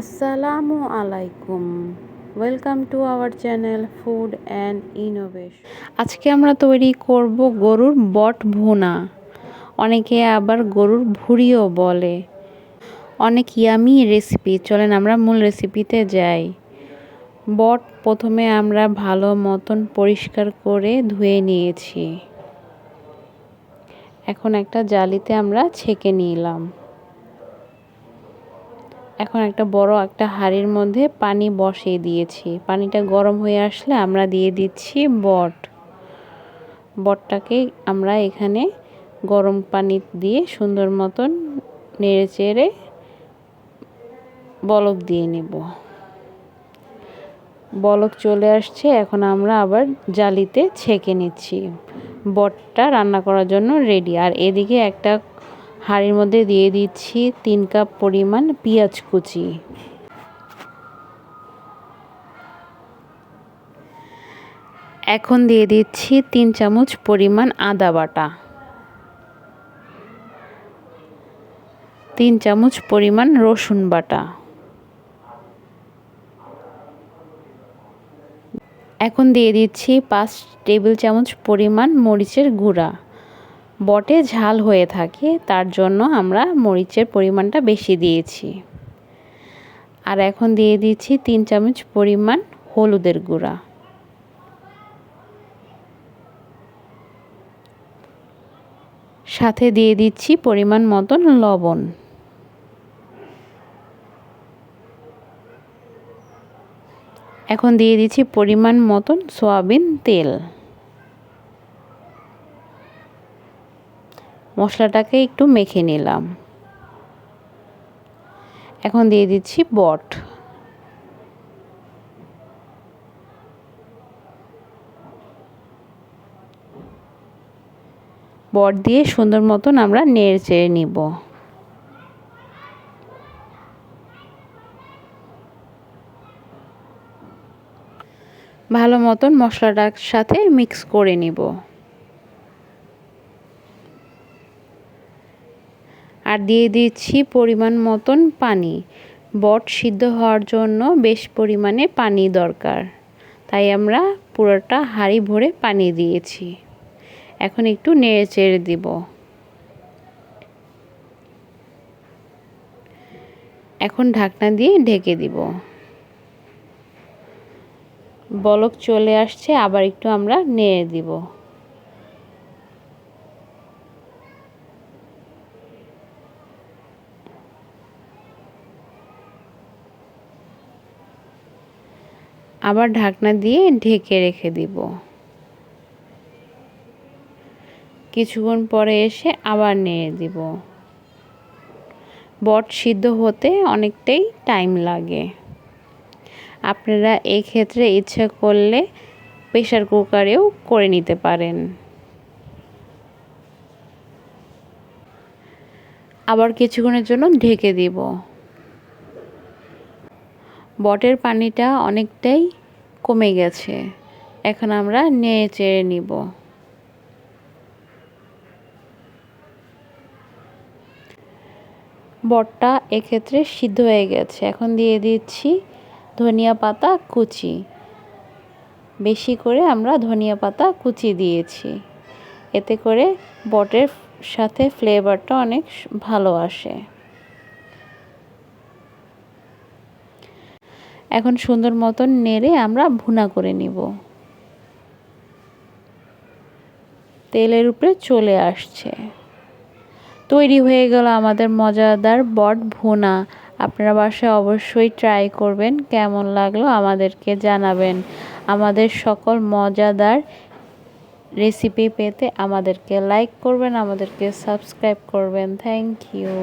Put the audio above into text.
আসসালামু আলাইকুম। Welcome to our channel food and innovation আজকে আমরা তৈরি করব গরুর বট ভুনা। অনেকে আবার গরুর ভুড়িও বলে। অনেক ইয়ামি রেসিপি চলেন আমরা মূল রেসিপিতে যাই। বট প্রথমে আমরা ভালো মতন পরিষ্কার করে ধুয়ে নিয়েছি। এখন একটা জালিতে আমরা ছেঁকে নিলাম। এখন একটা বড় একটা হাঁড়ির মধ্যে পানি বসিয়ে দিয়েছি। পানিটা গরম হয়ে আসলে আমরা দিয়ে দিচ্ছি বট। বটটাকে আমরা এখানে গরম পানি দিয়ে সুন্দর মতন নেড়ে চেড়ে বলক দিয়ে নেব। বলক চলে আসছে, এখন আমরা আবার জালিতে ছেঁকে নিচ্ছি। বটটা রান্না করার জন্য রেডি আর এদিকে একটা হাঁড়ির মধ্যে দিয়ে দিচ্ছি তিন কাপ পরিমাণ পেঁয়াজ কুচি। এখন দিয়ে দিচ্ছি তিন চামচ পরিমাণ আদা বাটা। তিন চামচ পরিমাণ রসুন বাটা। এখন দিয়ে দিচ্ছি পাঁচ টেবিল চামচ পরিমাণ মরিচের গুঁড়া। বটে ঝাল হয়ে থাকে, তার জন্য আমরা মরিচের পরিমাণটা বেশি দিয়েছি। আর এখন দিয়ে দিচ্ছি তিন চামচ পরিমাণ হলুদের গুঁড়া। সাথে দিয়ে দিচ্ছি পরিমাণ মতন লবণ। এখন দিয়ে দিচ্ছি পরিমাণ মতন সয়াবিন তেল। মশলাটাকে একটু মেখে নিলাম। এখন দিয়ে দিচ্ছি বট। বট দিয়ে সুন্দর মতন আমরা নেড়ে চেড়ে নিব। ভালো মতন মশলাটার সাথে মিক্স করে নিব। আর দিয়ে দিচ্ছি পরিমাণ মতন পানি। বট সিদ্ধ হওয়ার জন্য বেশ পরিমাণে পানি দরকার। তাই আমরা পুরোটা হাঁড়ি ভরে পানি দিয়েছি। এখন একটু নেড়ে চেড়ে দিব। এখন ঢাকনা দিয়ে ঢেকে দিব। বলক চলে আসছে, আবার একটু আমরা নেড়ে দিব। আবার ঢাকনা দিয়ে ঢেকে রেখে দিব। কিছুক্ষণ পরে এসে আবার নেড়ে দিব। বট সিদ্ধ হতে অনেকটাই টাইম লাগে। আপনারা এই ক্ষেত্রে ইচ্ছা করলে প্রেশার কুকারেও করে নিতে পারেন। আবার কিছুক্ষণের জন্য ঢেকে দিব। বটের পানিটা অনেকটাই কমে গেছে। এখন আমরা নেড়ে চেড়ে নিব। বটটা এক্ষেত্রে সিদ্ধ হয়ে গেছে। এখন দিয়ে দিচ্ছি ধনিয়া পাতা কুচি। বেশি করে আমরা ধনিয়া পাতা কুচি দিয়েছি। এতে করে বটের সাথে ফ্লেভারটা অনেক ভালো আসে। এখন সুন্দর মতন নেড়ে আমরা ভুনা করে নিব। তেলের উপরে চলে আসছে। তৈরি হয়ে গেল আমাদের মজাদার বট ভুনা। আপনারা বাসায় অবশ্যই ট্রাই করবেন, কেমন লাগল আমাদেরকে জানাবেন। আমাদের সকল মজাদার রেসিপি পেতে আমাদেরকে লাইক করবেন, আমাদেরকে সাবস্ক্রাইব করবেন। Thank you